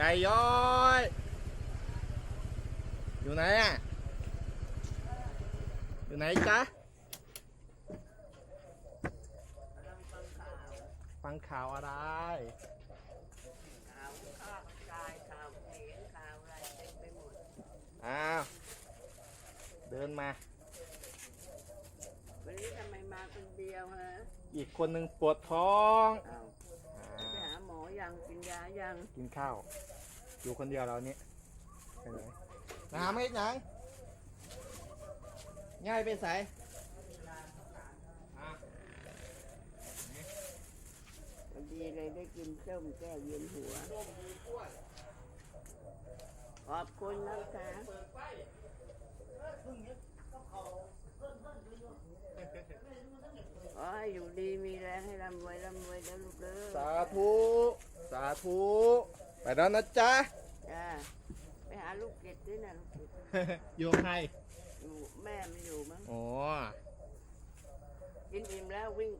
ยายย้อย อยู่ไหนอะ อยู่ไหนจ๊ะฟังข่าวอะไร ข่าวข้าวกายข่าวเหนียงข่าวอะไรเต็มไปหมด อ้าว เดินมา วันนี้ทำไมมาคนเดียวฮะอีกคนหนึ่งปวดท้อง อ้าวอ่ไปาหาหมอยังกินยายัง กินข้าว อยู่คนเดียวเราเนี่ยไปไหนน้ำไม่ยัง ง่ายไปใส่อะวันดีเลยได้กินส้มแก้เวียนหัว ขอบคุณนะคะขอให้อยู่ดีมีแรงให้ร่ำรวยร่ำรวยแล้วลูกเด้อ สาธุ สาธุ ไปแล้วนะจ๊ะ จ้าไปหาลูกเกดด้วยนะลูกเกดอยู่ใครอยู่แม่ไม่อยู่มั้งอ๋อ กินอิ่มแล้ววิ่ง